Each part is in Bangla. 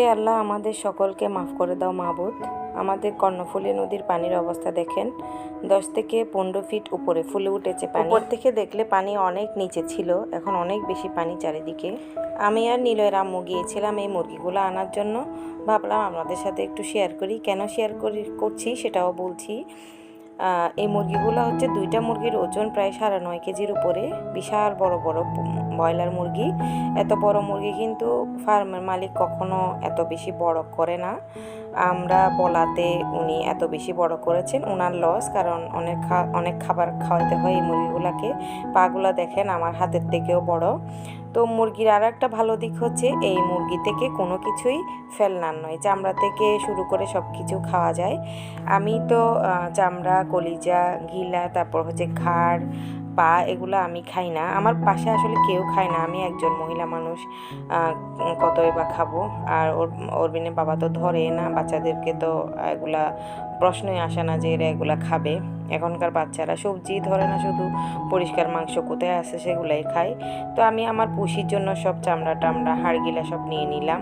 হে আল্লাহ আমাদের সকলকে মাফ করে দাও মাবুদ। আমাদের কর্ণফুলী নদীর পানির অবস্থা দেখেন। দশ থেকে পনেরো ফিট উপরে ফুলে উঠেছে পানি। উপর থেকে দেখলে পানি অনেক নিচে ছিল এখন অনেক বেশি পানি চারিদিকে। আমি আর নীলয়ের আম্মু গিয়েছিলাম এই মুরগিগুলো আনার জন্য। ভাবলাম আপনাদের সাথে একটু শেয়ার করি। কেন শেয়ার করি করছি সেটাও বলছি। এই মুরগিগুলো হচ্ছে দুইটা মুরগির ওজন প্রায় সাড়ে নয় কেজির উপরে। বিশাল বড় বড় ব্রয়লার মুরগি। এত বড় মুরগি কিন্তু ফার্মের মালিক কখনো এত বেশি বড় করে না। আমরা বলাতে উনি এত বেশি বড় করেছেন ওনার লস কারণ অনেক অনেক খাবার খাওয়াতে হয় এই মুরগিগুলোকে। পাগুলা দেখেন আমার হাতের থেকেও বড়। তো মুরগির আর একটা ভালো দিক হচ্ছে এই মুরগি থেকে কোনো কিছুই ফেলনার নয়। চামড়া থেকে শুরু করে সব কিছু খাওয়া যায়। আমি তো চামড়া, কলিজা, গিলা, তারপর হচ্ছে ঘাড় পা এগুলো আমি খাই না। আমার পাশে আসলে কেউ খায় না। আমি একজন মহিলা মানুষ কতই বা খাব। আর ওর, অরবিনের বাবা তো ধরে না, বাচ্চাদেরকে তো এগুলা প্রশ্নই আসে না যে এরা এগুলা খাবে। এখনকার বাচ্চারা সবজি ধরে না, শুধু পরিষ্কার মাংস কোথায় আছে সেগুলাই খায়। তো আমি আমার পুষির জন্য সব চামড়া টামড়া, হাড়গিলা সব নিয়ে নিলাম।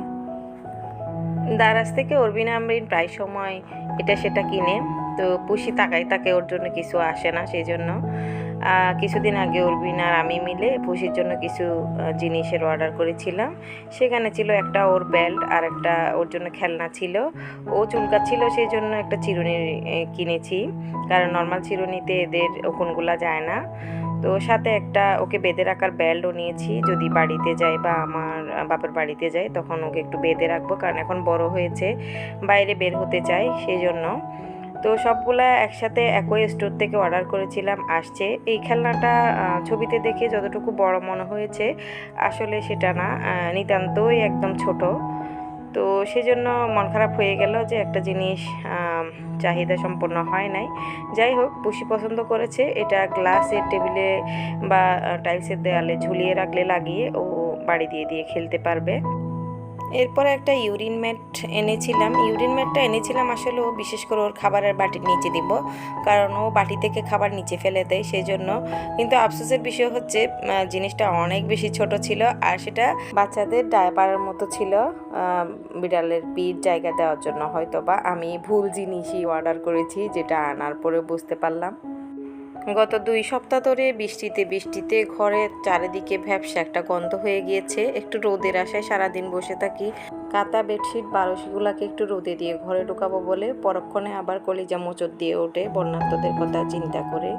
দারাজ থেকে অরবিন আমরিন প্রায় সময় এটা সেটা কিনে। তো পুষি তাকাই, তাকে ওর জন্য কিছু আসে না সেই জন্য কিছুদিন আগে অরবিন আর আমি মিলে পুষির জন্য কিছু জিনিসের অর্ডার করেছিলাম। সেখানে ছিল একটা ওর বেল্ট আর একটা ওর জন্য খেলনা ছিল। ও চুলকাচ্ছিল সেই জন্য একটা চিরুনি কিনেছি। কারণ নর্মাল চিরুনিতে এদের ওখনগুলা যায় না। তো সাথে একটা ওকে বেঁধে রাখার বেল্টও নিয়েছি। যদি বাড়িতে যাই বা আমার বাপের বাড়িতে যাই তখন ওকে একটু বেঁধে রাখব। কারণ এখন বড় হয়েছে, বাইরে বের হতে চাই সেই জন্য তো সবগুলা একসাথে একই স্টোর থেকে অর্ডার করেছিলাম, আসছে। এই খেলনাটা ছবিতে দেখে যতটুকু বড় মনে হয়েছে, আসলে সেটা না। নিতান্তই একদম ছোট। তো সেজন্য মন খারাপ হয়ে গেল যে একটা জিনিস চাহিদা সম্পন্ন হয় নাই। যাই হোক পুষি পছন্দ করেছে। এটা গ্লাসের টেবিলে বা টাইলসের দেয়ালে ঝুলিয়ে রাখলে লাগিয়ে ও বাড়ি দিয়ে দিয়ে খেলতে পারবে। এরপরে একটা ইউরিন ম্যাট এনেছিলাম। ইউরিন ম্যাটটা এনেছিলাম আসলে ও বিশেষ করে ওর খাবারের বাটির নিচে দিব। কারণ ও বাটি থেকে খাবার নিচে ফেলে দেয় সেই জন্য কিন্তু আফসোসের বিষয় হচ্ছে জিনিসটা অনেক বেশি ছোট ছিল আর সেটা বাচ্চাদের ডায়পারের মতো ছিল। বিড়ালের পিঠ জায়গা দেওয়ার জন্য হয়তো বা আমি ভুল জিনিসই অর্ডার করেছি যেটা আনার পরে বুঝতে পারলাম। গত দুই সপ্তাহ ধরে বৃষ্টিতে বৃষ্টিতে ঘরে চারিদিকে ভ্যাবসা একটা গন্ধ হয়ে গিয়েছে। একটু রোদের আশায় সারাদিন বসে থাকি। কাতা বেডশিট, বারোশিগুলাকে একটু রোদে দিয়ে ঘরে ঢুকাবো বলে পরক্ষণে আবার কলিজা মোচর দিয়ে ওঠে বন্যার্থদের কথা চিন্তা করে।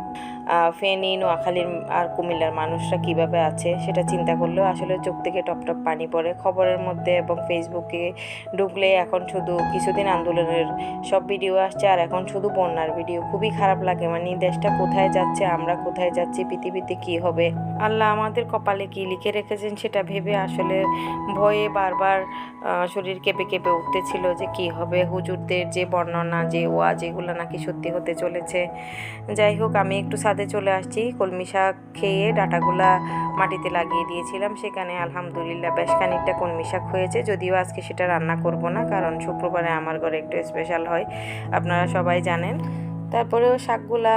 ফেনী, নোয়াখালীর আর কুমিল্লার মানুষরা কীভাবে আছে সেটা চিন্তা করলেও আসলে চোখ থেকে টপ টপ পানি পড়ে। খবরের মধ্যে এবং ফেসবুকে ঢুকলে এখন শুধু কিছুদিন আন্দোলনের সব ভিডিও আসছে আর এখন শুধু বন্যার ভিডিও। খুবই খারাপ লাগে। মানে দেশটা কোথায় যাচ্ছে, আমরা কোথায় যাচ্ছি, পৃথিবীতে কি হবে? আল্লাহ আমাদের কপালে কি লিখে রেখেছেন সেটা ভেবে আসলে ভয়ে বারবার শরীর কেঁপে কেঁপে উঠতেছিল যে কি হবে? হুজুরদের যে বর্ণনা, যে ওয়া যেগুলো নাকি সত্যি হতে চলেছে। যাই হোক, আমি একটু ছাদে চলে আসছি। কলমি শাক খেয়ে ডাটাগুলা মাটিতে লাগিয়ে দিয়েছিলাম। সেখানে আলহামদুলিল্লাহ বেশ খানিকটা কলমি শাক হয়েছে। যদিও আজকে সেটা রান্না করব না, কারণ শুক্রবারে আমার ঘরে একটু স্পেশাল হয়। আপনারা সবাই জানেন। তারপরেও শাকগুলা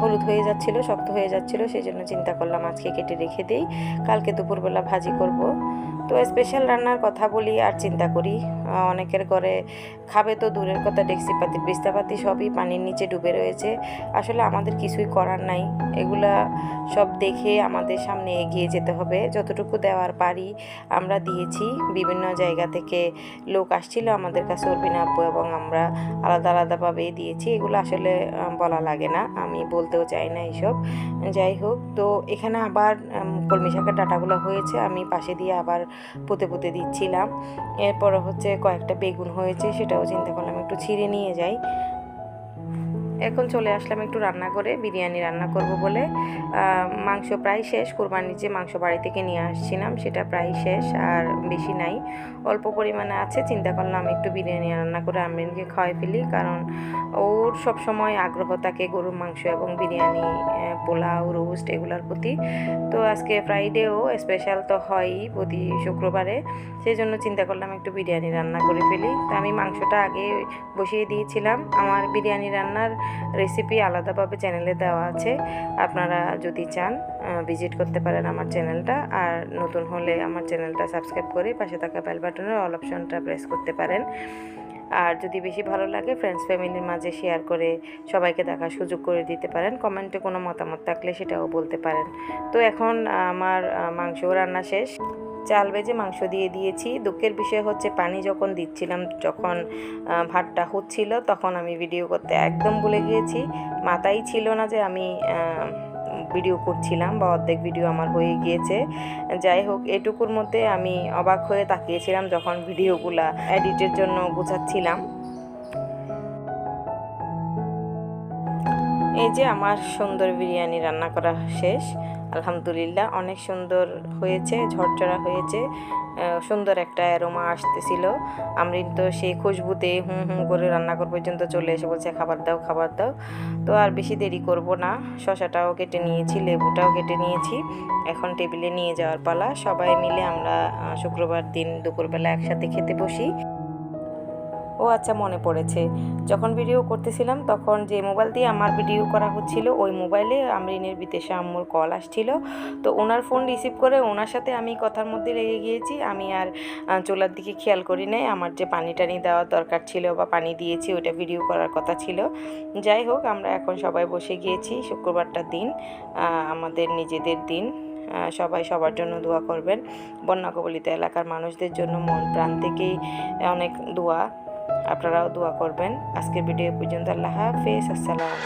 হলুদ হয়ে যাচ্ছিল, শক্ত হয়ে যাচ্ছিল সেই জন্য চিন্তা করলাম আজকে কেটে রেখে দিই। কালকে দুপুরবেলা ভাজি করব। তো স্পেশাল রান্নার কথা বলি আর চিন্তা করি। অনেকের ঘরে খাবে তো দূরের কথা, ডেক্সিপাতি বিস্তাপাতি সবই পানির নিচে ডুবে রয়েছে। আসলে আমাদের কিছুই করার নাই। এগুলা সব দেখে আমাদের সামনে এগিয়ে যেতে হবে। যতটুকু দেওয়ার পারি আমরা দিয়েছি। বিভিন্ন জায়গা থেকে লোক আসছিল আমাদের কাছে অরবিনা আপু এবং আমরা আলাদা আলাদাভাবেই দিয়েছি। এগুলো আসলে বলা লাগে না। আমি বলতেও চাই না এইসব যাই হোক, তো এখানে আবার কলমি শাকের ডাটাগুলো হয়েছে। আমি পাশে দিয়ে আবার পুঁতে পুঁতে দিচ্ছিলাম। এরপর হচ্ছে কয়েকটা বেগুন হয়েছে সেটাও চিন্তা করলাম একটু ছিঁড়ে নিয়ে যাই। এখন চলে আসলাম একটু রান্না করে বিরিয়ানি রান্না করব বলে। মাংস প্রায় শেষ, কোরবানির যে মাংস বাড়ি থেকে নিয়ে আসছিলাম, সেটা প্রায় শেষ, আর বেশি নাই। অল্প পরিমাণে আছে, চিন্তা করলাম একটু বিরিয়ানি রান্না করে আমরিনকে খাওয়াই ফেলি, কারণ ওর সব সময় আগ্রহ থাকে গরুর মাংস এবং বিরিয়ানি পোলাও, রোস্ট এগুলোর প্রতি। তো আজকে ফ্রাইডেও স্পেশাল তো হয়ই প্রতি শুক্রবারে সেই জন্য চিন্তা করলাম একটু বিরিয়ানি রান্না করে ফেলি। তো আমি মাংসটা আগে বসিয়ে দিয়েছিলাম, আমার বিরিয়ানি রান্নার রেসিপি আলাদাভাবে চ্যানেলে দেওয়া আছে। আপনারা যদি চান ভিজিট করতে পারেন আমার চ্যানেলটা আর নতুন হলে আমার চ্যানেলটা সাবস্ক্রাইব করে পাশে থাকা বেল বাটনের অল অপশনটা প্রেস করতে পারেন। আর যদি বেশি ভালো লাগে ফ্রেন্ডস ফ্যামিলির মাঝে শেয়ার করে সবাইকে দেখার সুযোগ করে দিতে পারেন। কমেন্টে কোনো মতামত থাকলে সেটাও বলতে পারেন। তো এখন আমার মাংস রান্না শেষ। চাল ভেজে মাংস দিয়ে দিয়েছি। দুঃখের বিষয় হচ্ছে পানি যখন দিচ্ছিলাম, যখন ভাতটা হচ্ছিল, তখন আমি ভিডিও করতে একদম ভুলে গিয়েছি। মাথায় ছিল না যে আমি ভিডিও করছিলাম বা অর্ধেক ভিডিও আমার হয়ে গিয়েছে। যাই হোক, এটুকুর মধ্যে আমি অবাক হয়ে তাকিয়েছিলাম যখন ভিডিওগুলা এডিটের জন্য গোছাচ্ছিলাম। এই যে আমার সুন্দর বিরিয়ানি রান্না করা শেষ। আলহামদুলিল্লাহ, অনেক সুন্দর হয়েছে, ঝরঝরা হয়েছে সুন্দর একটা অ্যারোমা আসতেছিল। আমরিন তো সেই খুশবুতে হুম হুম করে রান্না রান্নাঘর পর্যন্ত চলে এসে বলছে, খাবার দাও খাবার দাও। তো আর বেশি দেরি করব না, শশাটাও কেটে নিয়েছি, লেবুটাও কেটে নিয়েছি। এখন টেবিলে নিয়ে যাওয়ার পালা, সবাই মিলে আমরা শুক্রবার দিন দুপুরবেলা একসাথে খেতে বসি। ও আচ্ছা মনে পড়েছে। যখন ভিডিও করতেছিলাম তখন যে মোবাইল দিয়ে আমার ভিডিও করা হচ্ছিল, ওই মোবাইলে আমরিনের বিদেশে আম্মুর কল আসছিল। তো ওনার ফোন রিসিভ করে ওনার সাথে আমি কথার মধ্যে লেগে গিয়েছি। আমি আর চোলার দিকে খেয়াল করি নাই। আমার যে পানি টানি দেওয়ার দরকার ছিল বা পানি দিয়েছি, ওইটা ভিডিও করার কথা ছিল। যাই হোক, আমরা এখন সবাই বসে গিয়েছি শুক্রবারটার দিন আমাদের নিজেদের দিন। সবাই সবার জন্য দোয়া করবেন। বন্যা কবলিত এলাকার মানুষদের জন্য মন প্রাণ থেকেই অনেক দোয়া। আপনারাও দোয়া করবেন। আজকের ভিডিও পর্যন্ত আল্লাহ হাফেজ। আসসালামু